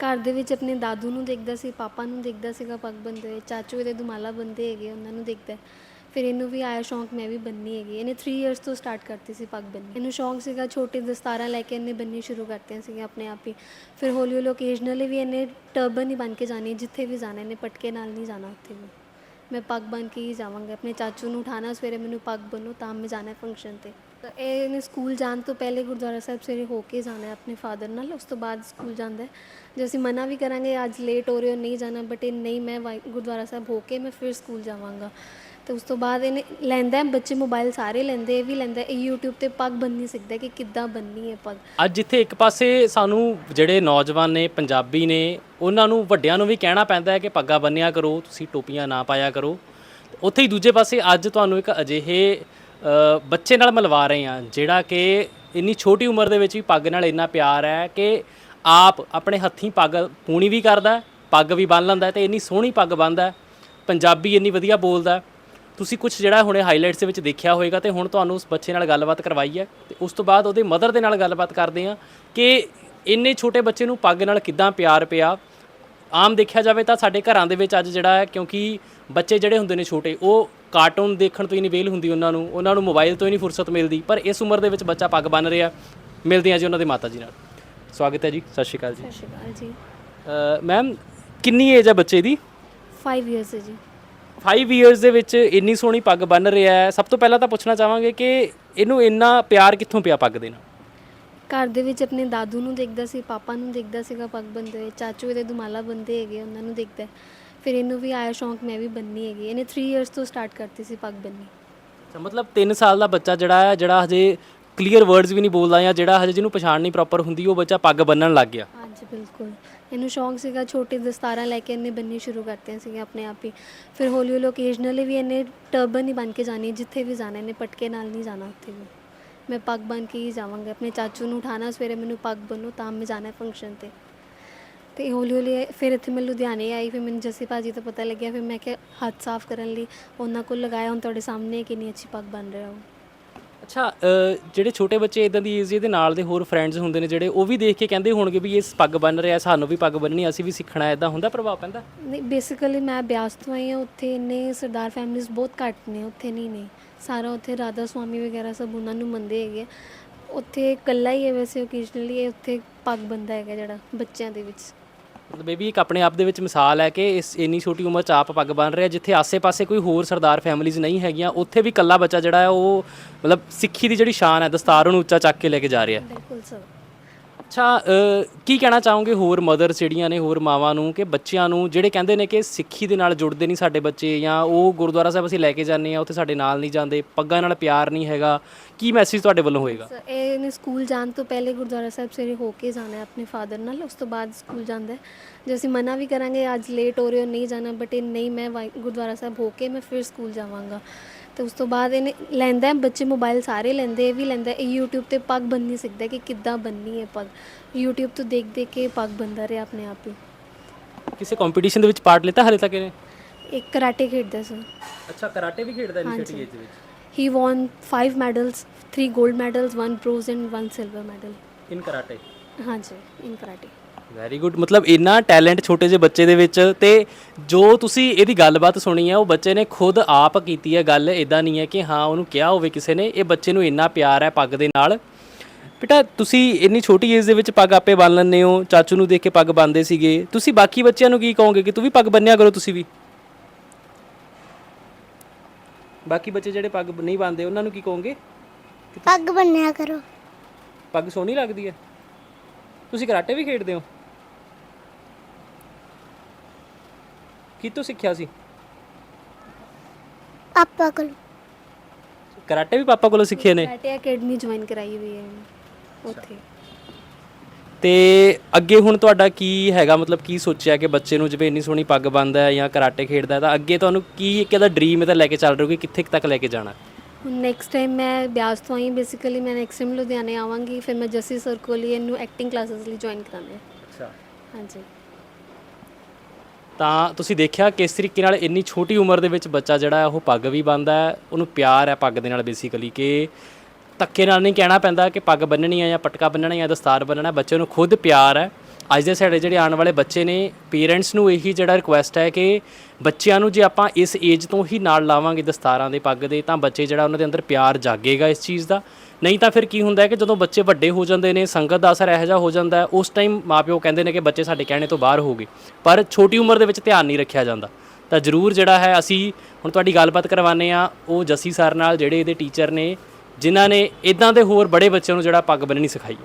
ਘਰ ਦੇ ਵਿੱਚ ਆਪਣੇ ਦਾਦੂ ਨੂੰ ਦੇਖਦਾ ਸੀ, ਪਾਪਾ ਨੂੰ ਦੇਖਦਾ ਸੀਗਾ ਪੱਗ ਬੰਨ੍ਹਦੇ ਹੋਏ, ਚਾਚੂ ਇਹਦੇ ਦੁਮਾਲਾ ਬੰਨਦੇ ਹੈਗੇ, ਉਹਨਾਂ ਨੂੰ ਦੇਖਦਾ ਫਿਰ ਇਹਨੂੰ ਵੀ ਆਇਆ ਸ਼ੌਂਕ, ਮੈਂ ਵੀ ਬੰਨੀ ਹੈਗੀ। ਇਹਨੇ 3 ਇਅਰਸ ਤੋਂ ਸਟਾਰਟ ਕਰਤੀ ਸੀ ਪੱਗ ਬੰਨੀ ਇਹਨੂੰ ਸ਼ੌਂਕ ਸੀਗਾ ਛੋਟੇ ਦਸਤਾਰਾਂ ਲੈ ਕੇ ਇਹਨੇ ਬੰਨੀ ਸ਼ੁਰੂ ਕਰਤੀਆਂ ਸੀਗੀਆਂ ਆਪਣੇ ਆਪ ਹੀ। ਫਿਰ ਹੌਲੀ ਹੌਲੀ ਓਕੇਜਨਲੀ ਵੀ ਇਹਨੇ ਟਰਬਨ ਹੀ ਬਣ ਕੇ ਜਾਣੀ ਜਿੱਥੇ ਵੀ ਜਾਣਾ, ਇਹਨੇ ਪਟਕੇ ਨਾਲ ਨਹੀਂ ਜਾਣਾ ਉੱਥੇ ਵੀ। ਮੈਂ ਪੱਗ ਬਣ ਕੇ ਹੀ ਜਾਵਾਂਗਾ, ਆਪਣੇ ਚਾਚੂ ਨੂੰ ਉਠਾਣਾ ਸਵੇਰੇ ਮੈਨੂੰ ਪੱਗ ਬੰਨੋ ਤਾਂ ਮੈਂ ਜਾਣਾ ਫੰਕਸ਼ਨ ਤੇ। ਇਹਨੇ ਸਕੂਲ ਜਾਣ ਤੋਂ ਪਹਿਲੇ ਗੁਰਦੁਆਰਾ ਸਾਹਿਬ ਸਵੇਰੇ ਹੋ ਕੇ ਜਾਣਾ ਹੈ ਆਪਣੇ ਫਾਦਰ ਨਾਲ, ਉਸ ਤੋਂ ਬਾਅਦ ਸਕੂਲ ਜਾਂਦਾ ਹੈ। ਜੇ ਅਸੀਂ ਮਨਾ ਵੀ ਕਰਾਂਗੇ, ਅੱਜ ਲੇਟ ਹੋ ਰਹੇ ਹੋ, ਨਹੀਂ ਜਾਣਾ ਬਟ ਇਹ ਨਹੀਂ, ਮੈਂ ਵਾਹਿ- ਗੁਰਦੁਆਰਾ ਸਾਹਿਬ ਹੋ ਕੇ ਮੈਂ ਫਿਰ ਸਕੂਲ ਜਾਵਾਂਗਾ। ਤੇ ਉਸ ਤੋਂ ਬਾਅਦ ਇਹਨੇ ਲੈਂਦਾ ਬੱਚੇ ਮੋਬਾਈਲ ਸਾਰੇ ਲੈਂਦੇ, ਇਹ ਵੀ ਲੈਂਦਾ ਇਹ YouTube ਤੇ ਪੱਗ ਬੰਨੀ ਸਿੱਖਦਾ ਕਿ ਕਿੱਦਾਂ ਬੰਨੀ ਹੈ ਪੱਗ। ਅੱਜ ਜਿੱਥੇ ਇੱਕ ਪਾਸੇ ਸਾਨੂੰ ਜਿਹੜੇ ਨੌਜਵਾਨ ਨੇ, ਪੰਜਾਬੀ ਨੇ, ਉਹਨਾਂ ਨੂੰ, ਵੱਡਿਆਂ ਨੂੰ ਵੀ ਕਹਿਣਾ ਪੈਂਦਾ ਹੈ ਕਿ ਪੱਗਾਂ ਬੰਨਿਆ ਕਰੋ, ਤੁਸੀਂ ਟੋਪੀਆਂ ਨਾ ਪਾਇਆ ਕਰੋ। ਉੱਥੇ ਹੀ ਦੂਜੇ ਪਾਸੇ ਅੱਜ ਤੁਹਾਨੂੰ ਇੱਕ ਅਜਿਹੇ ਬੱਚੇ ਨਾਲ ਮਿਲਵਾ ਰਹੇ ਹਾਂ, ਜਿਹੜਾ ਕਿ ਇੰਨੀ ਛੋਟੀ ਉਮਰ ਦੇ ਵਿੱਚ ਵੀ ਪੱਗ ਨਾਲ ਇੰਨਾ ਪਿਆਰ ਹੈ ਕਿ ਆਪ ਆਪਣੇ ਹੱਥੀਂ ਪੱਗ ਪੂਣੀ ਵੀ ਕਰਦਾ ਪੱਗ ਵੀ ਬੰਨ ਲੈਂਦਾ ਹੈ ਤੇ ਇੰਨੀ ਸੋਹਣੀ ਪੱਗ ਬੰਨਦਾ ਪੰਜਾਬੀ ਇੰਨੀ ਵਧੀਆ ਬੋਲਦਾ ਤੁਸੀਂ ਕੁਝ ਜਿਹੜਾ ਹੁਣੇ ਹਾਈਲਾਈਟਸ ਦੇ ਵਿੱਚ ਦੇਖਿਆ ਹੋਵੇਗਾ ਤੇ ਹੁਣ ਤੁਹਾਨੂੰ ਉਸ ਬੱਚੇ ਨਾਲ ਗੱਲਬਾਤ ਕਰਵਾਈ ਹੈ ਤੇ ਉਸ ਤੋਂ ਬਾਅਦ ਉਹਦੇ ਮਦਰ ਦੇ ਨਾਲ ਗੱਲਬਾਤ ਕਰਦੇ ਹਾਂ ਕਿ ਇੰਨੇ ਛੋਟੇ ਬੱਚੇ ਨੂੰ ਪੱਗ ਨਾਲ ਕਿੱਦਾਂ ਪਿਆਰ ਪਿਆ। ਆਮ ਦੇਖਿਆ ਜਾਵੇ ਤਾਂ ਸਾਡੇ ਘਰਾਂ ਦੇ ਵਿੱਚ ਅੱਜ ਜਿਹੜਾ ਹੈ ਕਿਉਂਕਿ ਬੱਚੇ ਜਿਹੜੇ ਹੁੰਦੇ ਨੇ ਛੋਟੇ, ਉਹ ਕਾਰਟੂਨ ਦੇਖਣ ਤੋਂ ਹੀ ਨਹੀਂ ਵੇਲ ਹੁੰਦੀ ਉਹਨਾਂ ਨੂੰ ਉਹਨਾਂ ਨੂੰ ਮੋਬਾਈਲ ਤੋਂ ਹੀ ਨਹੀਂ ਫੁਰਸਤ ਮਿਲਦੀ ਪਰ ਇਸ ਉਮਰ ਦੇ ਵਿੱਚ ਬੱਚਾ ਪੱਗ ਬੰਨ ਰਿਹਾ। ਮਿਲਦੇ ਹਾਂ ਜੀ ਉਹਨਾਂ ਦੇ ਮਾਤਾ ਜੀ ਨਾਲ। ਸਵਾਗਤ ਹੈ ਜੀ ਸਤਿ ਸ਼੍ਰੀ ਅਕਾਲ ਜੀ। ਸਤਿ ਸ਼੍ਰੀ ਅਕਾਲ ਜੀ। ਮੈਮ ਕਿੰਨੀ ਏਜ ਹੈ ਬੱਚੇ ਦੀ? 5 ਇਅਰਸ ਹੈ ਜੀ। 5 ਇਅਰਸ ਦੇ ਵਿੱਚ ਇੰਨੀ ਸੋਹਣੀ ਪੱਗ ਬੰਨ ਰਿਹਾ ਹੈ। ਸਭ ਤੋਂ ਪਹਿਲਾਂ ਤਾਂ ਪੁੱਛਣਾ ਚਾਹਾਂਗੇ ਕਿ ਇਹਨੂੰ ਇੰਨਾ ਪਿਆਰ ਕਿੱਥੋਂ ਪਿਆ ਪੱਗ ਦੇ ਨਾਲ? ਘਰ ਦੇ ਵਿੱਚ ਆਪਣੇ ਦਾਦੂ ਨੂੰ ਦੇਖਦਾ ਸੀ ਪਾਪਾ ਨੂੰ ਦੇਖਦਾ ਸੀਗਾ ਪੱਗ ਹੋਏ ਚਾਚੂ ਇਹਦੇ ਦੁਮਾਲਾ ਬੰਨ੍ਹਦੇ ਹੈਗੇ ਉਹਨਾਂ ਨੂੰ ਦੇਖਦਾ ਹੈ। ਫਿਰ ਇਹਨੂੰ ਵੀ ਆਇਆ ਸ਼ੌਂਕ ਮੈਂ ਵੀ ਬੰਨੀ ਹੈਗੀ। ਇਹਨੇ 3 ਇਅਰਸ ਤੋਂ ਸਟਾਰਟ ਕਰਤੀ ਸੀ ਪੱਗ ਬੰਨੀ। ਅੱਛਾ ਮਤਲਬ 3 ਸਾਲ ਦਾ ਬੱਚਾ ਜਿਹੜਾ ਹੈ ਜਿਹੜਾ ਹਜੇ ਕਲੀਅਰ ਵਰਡਸ ਵੀ ਨਹੀਂ ਬੋਲਦਾ ਜਾਂ ਜਿਹੜਾ ਹਜੇ ਜਿਹਨੂੰ ਪਛਾਣ ਨਹੀਂ ਪ੍ਰੋਪਰ ਹੁੰਦੀ ਉਹ ਬੱਚਾ ਪੱਗ ਬੰਨਣ ਲੱਗ ਗਿਆ। ਹਾਂਜੀ ਬਿਲਕੁਲ। ਇਹਨੂੰ ਸ਼ੌਂਕ ਸੀਗਾ ਛੋਟੇ ਦਸਤਾਰਾਂ ਲੈ ਕੇ ਇਹਨੇ ਬੰਨੀ ਸ਼ੁਰੂ ਕਰਤੀਆਂ ਸੀਗੀਆਂ ਆਪਣੇ ਆਪ ਹੀ। ਫਿਰ ਹੌਲੀ ਹੌਲੀ ਓਕੇਜਨਲੀ ਵੀ ਇਹਨੇ ਟਰਬਨ ਹੀ ਬਣ ਕੇ ਜਾਣੀ ਜਿੱਥੇ ਵੀ ਜਾਣਾ ਇਹਨੇ ਪਟਕੇ ਨਾਲ ਨਹੀਂ ਜਾਣਾ ਉੱਥੇ ਵੀ। ਮੈਂ ਪੱਗ ਬਣ ਕੇ ਹੀ ਜਾਵਾਂਗਾ ਆਪਣੇ ਚਾਚੂ ਨੂੰ ਉਠਾਣਾ ਸਵੇਰੇ ਮੈਨੂੰ ਪੱਗ ਬੰਨੋ ਤਾਂ ਮੈਂ ਜਾਣਾ ਫੰਕਸ਼ਨ ਤੇ। ਤੇ ਹੌਲੀ ਹੌਲੀ ਫਿਰ ਇੱਥੇ ਮੈਂ ਲੁਧਿਆਣੇ ਆਈ ਫਿਰ ਮੈਨੂੰ ਜੱਸੀ ਭਾਜੀ ਤੋਂ ਪਤਾ ਲੱਗਿਆ ਫਿਰ ਮੈਂ ਕਿਹਾ ਹੱਥ ਸਾਫ਼ ਕਰਨ ਲਈ ਉਹਨਾਂ ਕੋਲ ਲਗਾਇਆ ਹੁਣ ਤੁਹਾਡੇ ਸਾਹਮਣੇ ਕਿੰਨੀ ਅੱਛੀ ਪੱਗ ਬਣ ਰਿਹਾ ਉਹ। ਅੱਛਾ ਜਿਹੜੇ ਛੋਟੇ ਬੱਚੇ ਇਦਾਂ ਦੀ ਏਜ ਦੇ ਨਾਲ ਦੇ ਹੋਰ ਫਰੈਂਡਸ ਹੁੰਦੇ ਨੇ ਜਿਹੜੇ ਉਹ ਵੀ ਦੇਖ ਕੇ ਕਹਿੰਦੇ ਹੋਣਗੇ ਵੀ ਇਹ ਪੱਗ ਬੰਨ ਰਿਹਾ ਸਾਨੂੰ ਵੀ ਪੱਗ ਬੰਨਣੀ ਅਸੀਂ ਵੀ ਸਿੱਖਣਾ ਇਦਾਂ ਹੁੰਦਾ ਪ੍ਰਭਾਵ ਪੈਂਦਾ? ਨਹੀਂ ਬੇਸਿਕਲੀ ਮੈਂ ਬਿਆਸ ਤੋਂ ਆਈ ਹਾਂ ਉੱਥੇ ਇੰਨੇ ਸਰਦਾਰ ਫੈਮਿਲੀਜ਼ ਬਹੁਤ ਘੱਟ ਨੇ ਉੱਥੇ ਨਹੀਂ ਨੇ ਸਾਰਾ ਉੱਥੇ ਰਾਧਾ ਸੁਆਮੀ ਵਗੈਰਾ ਸਭ ਉਹਨਾਂ ਨੂੰ ਮੰਨਦੇ ਹੈਗੇ। ਉੱਥੇ ਇਕੱਲਾ ਹੀ ਹੈ ਵੈਸੇ ਓਕੇਜਨਲੀ ਇਹ ਉੱਥੇ ਪੱਗ ਬੰਦਾ ਹੈਗਾ ਜਿਹੜਾ ਬੱਚਿਆਂ ਦੇ ਵਿੱਚ। ਮਤਲਬ ਇਹ ਵੀ ਇੱਕ ਆਪਣੇ ਆਪ ਦੇ ਵਿੱਚ ਮਿਸਾਲ ਹੈ ਕਿ ਇਸ ਇੰਨੀ ਛੋਟੀ ਉਮਰ 'ਚ ਆਪ ਪੱਗ ਬੰਨ ਰਿਹਾ ਜਿੱਥੇ ਆਸੇ-ਪਾਸੇ ਕੋਈ ਹੋਰ ਸਰਦਾਰ ਫੈਮਿਲੀਜ਼ ਨਹੀਂ ਹੈਗੀਆਂ ਉੱਥੇ ਵੀ ਇਕੱਲਾ ਬੱਚਾ ਜਿਹੜਾ ਹੈ ਉਹ ਮਤਲਬ ਸਿੱਖੀ ਦੀ ਜਿਹੜੀ ਸ਼ਾਨ ਹੈ ਦਸਤਾਰ ਉਹਨੂੰ ਉੱਚਾ ਚੱਕ ਕੇ ਲੈ ਕੇ ਜਾ ਰਿਹਾ ਹੈ। ਬਿਲਕੁਲ ਸਰ। ਅੱਛਾ ਕੀ ਕਹਿਣਾ ਚਾਹੋਗੇ ਹੋਰ ਮਦਰ ਜਿਹੜੀਆਂ ਨੇ, ਹੋਰ ਮਾਵਾਂ ਨੂੰ ਕਿ ਬੱਚਿਆਂ ਨੂੰ ਜਿਹੜੇ ਕਹਿੰਦੇ ਨੇ ਕਿ ਸਿੱਖੀ ਦੇ ਨਾਲ ਜੁੜਦੇ ਨਹੀਂ ਸਾਡੇ ਬੱਚੇ ਜਾਂ ਉਹ ਗੁਰਦੁਆਰਾ ਸਾਹਿਬ ਅਸੀਂ ਲੈ ਕੇ ਜਾਂਦੇ ਆ ਉੱਥੇ ਸਾਡੇ ਨਾਲ ਨਹੀਂ ਜਾਂਦੇ, ਪੱਗਾਂ ਨਾਲ ਪਿਆਰ ਨਹੀਂ ਹੈਗਾ, ਕੀ ਮੈਸੇਜ ਤੁਹਾਡੇ ਵੱਲੋਂ ਹੋਏਗਾ? ਸਰ ਇਹ ਨੇ ਸਕੂਲ ਜਾਣ ਤੋਂ ਪਹਿਲੇ ਗੁਰਦੁਆਰਾ ਸਾਹਿਬ ਸਵੇਰੇ ਹੋ ਕੇ ਜਾਣਾ ਹੈ ਆਪਣੇ ਫਾਦਰ ਨਾਲ, ਉਸ ਤੋਂ ਬਾਅਦ ਸਕੂਲ ਜਾਂਦਾ ਹੈ। ਜੇ ਅਸੀਂ ਮਨਾ ਵੀ ਕਰਾਂਗੇ, ਅੱਜ ਲੇਟ ਹੋ ਰਹੇ ਹੋ, ਨਹੀਂ ਜਾਣਾ ਬਟ ਇਹ ਨਹੀਂ, ਮੈਂ ਵਾਹਿ- ਗੁਰਦੁਆਰਾ ਸਾਹਿਬ ਹੋ ਕੇ ਮੈਂ ਫਿਰ ਸਕੂਲ ਜਾਵਾਂਗਾ। ਤੇ ਉਸ ਤੋਂ ਬਾਅਦ ਇਹਨੇ ਲੈਂਦਾ ਬੱਚੇ ਮੋਬਾਈਲ ਸਾਰੇ ਲੈਂਦੇ ਇਹ ਵੀ ਲੈਂਦਾ ਇਹ YouTube ਤੇ ਪੱਗ ਬੰਨੀ ਸਿੱਖਦਾ ਕਿ ਕਿੱਦਾਂ ਬੰਨੀ ਹੈ ਪੱਗ। YouTube ਤੋਂ ਦੇਖ ਦੇਖ ਕੇ ਪੱਗ ਬੰਦਾ ਰਿਹਾ ਆਪਣੇ ਆਪ ਹੀ। ਕਿਸੇ ਕੰਪੀਟੀਸ਼ਨ ਦੇ ਵਿੱਚ ਪਾਰਟ ਲਿੱਤਾ ਹਲੇ ਤੱਕ ਇਹਨੇ? ਇੱਕ ਕਰਾਟੇ ਖੇਡਦਾ ਸਰ ਅੱਛਾ ਕਰਾਟੇ ਵੀ ਖੇਡਦਾ ਹਾਂਜੀ। ਛੋਟੀ ਏਜ ਦੇ ਵਿੱਚ? ਹੀ ਵਨ 5 ਮੈਡਲਸ 3 골ਡ medals 1 bronze and 1 silver medal in karate ਹਾਂਜੀ ਇਨ ਕਰਾਟੇ ਵੈਰੀ ਗੁੱਡ ਮਤਲਬ ਇੰਨਾ ਟੈਲੈਂਟ ਛੋਟੇ ਜਿਹੇ ਬੱਚੇ ਦੇ ਵਿੱਚ ਤੇ ਜੋ ਤੁਸੀਂ ਇਹਦੀ ਗੱਲਬਾਤ ਸੁਣੀ ਹੈ ਉਹ ਬੱਚੇ ਨੇ ਖੁਦ ਆਪ ਕੀਤੀ ਹੈ ਗੱਲ ਇਦਾਂ ਨਹੀਂ ਹੈ ਕਿ ਹਾਂ ਉਹਨੂੰ ਕਿਹਾ ਹੋਵੇ ਕਿਸੇ ਨੇ। ਇਹ ਬੱਚੇ ਨੂੰ ਇੰਨਾ ਪਿਆਰ ਹੈ ਪੱਗ ਦੇ ਨਾਲ। ਬੇਟਾ ਤੁਸੀਂ ਇੰਨੀ ਛੋਟੀ ਏਜ ਦੇ ਵਿੱਚ ਪੱਗ ਆਪੇ ਬੰਨ ਲੈਂਦੇ ਹੋ। ਚਾਚੂ ਨੂੰ ਦੇਖ ਕੇ ਪੱਗ ਬੰਨਦੇ ਸੀਗੇ। ਤੁਸੀਂ ਬਾਕੀ ਬੱਚਿਆਂ ਨੂੰ ਕੀ ਕਹੋਗੇ ਕਿ ਤੂੰ ਵੀ ਪੱਗ ਬੰਨਿਆ ਕਰੋ ਤੁਸੀਂ ਵੀ? ਬਾਕੀ ਬੱਚੇ ਜਿਹੜੇ ਪੱਗ ਨਹੀਂ ਬੰਨਦੇ ਉਹਨਾਂ ਨੂੰ ਕੀ ਕਹੋਗੇ? ਪੱਗ ਬੰਨਿਆ ਕਰੋ। ਪੱਗ ਸੋਹਣੀ ਲੱਗਦੀ ਹੈ। ਤੁਸੀਂ ਕਰਾਟੇ ਵੀ ਖੇਡਦੇ ਹੋ? ਕਿਤੋਂ ਸਿੱਖਿਆ ਸੀ? ਪਾਪਾ ਕੋਲ। ਕਰਾਟੇ ਵੀ ਪਾਪਾ ਕੋਲੋਂ ਸਿੱਖੇ ਨੇ? ਕਰਾਟੇ ਅਕੈਡਮੀ ਜੁਆਇਨ ਕਰਾਈ ਹੋਈ ਹੈ ਉੱਥੇ। ਤੇ ਅੱਗੇ ਹੁਣ ਤੁਹਾਡਾ ਕੀ ਹੈਗਾ? ਮਤਲਬ ਕੀ ਸੋਚਿਆ ਕਿ ਬੱਚੇ ਨੂੰ ਜਿਵੇਂ ਇੰਨੀ ਸੋਹਣੀ ਪੱਗ ਬੰਨਦਾ ਹੈ ਜਾਂ ਕਰਾਟੇ ਖੇਡਦਾ ਹੈ ਤਾਂ ਅੱਗੇ ਤੁਹਾਨੂੰ ਕੀ ਇੱਕ ਇਹਦਾ ਡ੍ਰੀਮ ਇਹਦਾ ਲੈ ਕੇ ਚੱਲ ਰਹੇ ਹੋ ਕਿ ਕਿੱਥੇ ਤੱਕ ਲੈ ਕੇ ਜਾਣਾ? ਹੁਣ ਨੈਕਸਟ ਟਾਈਮ ਮੈਂ ਬਿਆਸ ਤੋਂ ਆਈ ਬੇਸਿਕਲੀ ਮੈਂ ਨੈਕਸਟ ਟਾਈਮ ਲੁਧਿਆਣੇ ਆਵਾਂਗੀ ਫਿਰ ਮੈਂ ਜੱਸੀ ਸਰ ਕੋਲ ਹੀ ਇਹਨੂੰ ਐਕਟਿੰਗ ਕਲਾਸਿਸ ਲਈ ਜੁਆਇਨ ਕਰਾਉਣਾ ਹੈ ਅੱਛਾ। ਹਾਂਜੀ। ਤਾਂ ਤੁਸੀਂ ਦੇਖਿਆ ਕਿਸ ਤਰੀਕੇ ਨਾਲ ਇੰਨੀ ਛੋਟੀ ਉਮਰ ਦੇ ਵਿੱਚ ਬੱਚਾ ਜਿਹੜਾ ਉਹ ਪੱਗ ਵੀ ਬੰਨਦਾ ਹੈ, ਉਹਨੂੰ ਪਿਆਰ ਹੈ ਪੱਗ ਦੇ ਨਾਲ ਬੇਸਿਕਲੀ ਕਿ ਧੱਕੇ ਨਾਲ ਨਹੀਂ ਕਹਿਣਾ ਪੈਂਦਾ ਕਿ ਪੱਗ ਬੰਨਣੀ ਹੈ ਜਾਂ ਪਟਕਾ ਬੰਨਣਾ ਹੈ ਜਾਂ ਦਸਤਾਰ ਬੰਨਣਾ, ਬੱਚੇ ਨੂੰ ਖੁਦ ਪਿਆਰ ਹੈ। ਅੱਜ ਦੇ ਸਾਡੇ ਜਿਹੜੇ ਆਉਣ ਵਾਲੇ ਬੱਚੇ ਨੇ ਪੇਰੈਂਟਸ ਨੂੰ ਇਹੀ ਜਿਹੜਾ ਰਿਕੁਐਸਟ ਹੈ ਕਿ ਬੱਚਿਆਂ ਨੂੰ ਜੇ ਆਪਾਂ ਇਸ ਏਜ ਤੋਂ ਹੀ ਨਾਲ ਲਾਵਾਂਗੇ ਦਸਤਾਰਾਂ ਦੇ ਪੱਗ ਦੇ, ਤਾਂ ਬੱਚੇ ਜਿਹੜਾ ਉਹਨਾਂ ਦੇ ਅੰਦਰ ਪਿਆਰ ਜਾਗੇਗਾ ਇਸ ਚੀਜ਼ ਦਾ। ਨਹੀਂ ਤਾਂ ਫਿਰ ਕੀ ਹੁੰਦਾ ਹੈ ਕਿ ਜਦੋਂ ਬੱਚੇ ਵੱਡੇ ਹੋ ਜਾਂਦੇ ਨੇ, ਸੰਗਤ ਦਾ ਅਸਰ ਇਹੋ ਜਿਹਾ ਹੋ ਜਾਂਦਾ ਉਸ ਟਾਈਮ ਮਾਪਿਓ ਕਹਿੰਦੇ ਨੇ ਕਿ ਬੱਚੇ ਸਾਡੇ ਕਹਿਣੇ ਤੋਂ ਬਾਹਰ ਹੋ ਗਏ। ਪਰ ਛੋਟੀ ਉਮਰ ਦੇ ਵਿੱਚ ਧਿਆਨ ਨਹੀਂ ਰੱਖਿਆ ਜਾਂਦਾ। ਤਾਂ ਜ਼ਰੂਰ ਜਿਹੜਾ ਹੈ, ਅਸੀਂ ਹੁਣ ਤੁਹਾਡੀ ਗੱਲਬਾਤ ਕਰਵਾਉਂਦੇ ਆ ਉਹ ਜੱਸੀ ਸਰ ਨਾਲ ਜਿਹੜੇ ਇਹਦੇ ਟੀਚਰ ਨੇ, ਜਿਨ੍ਹਾਂ ਨੇ ਇਦਾਂ ਦੇ ਹੋਰ ਬੜੇ ਬੱਚਿਆਂ ਨੂੰ ਜਿਹੜਾ ਪੱਗ ਬੰਨਣੀ ਸਿਖਾਈ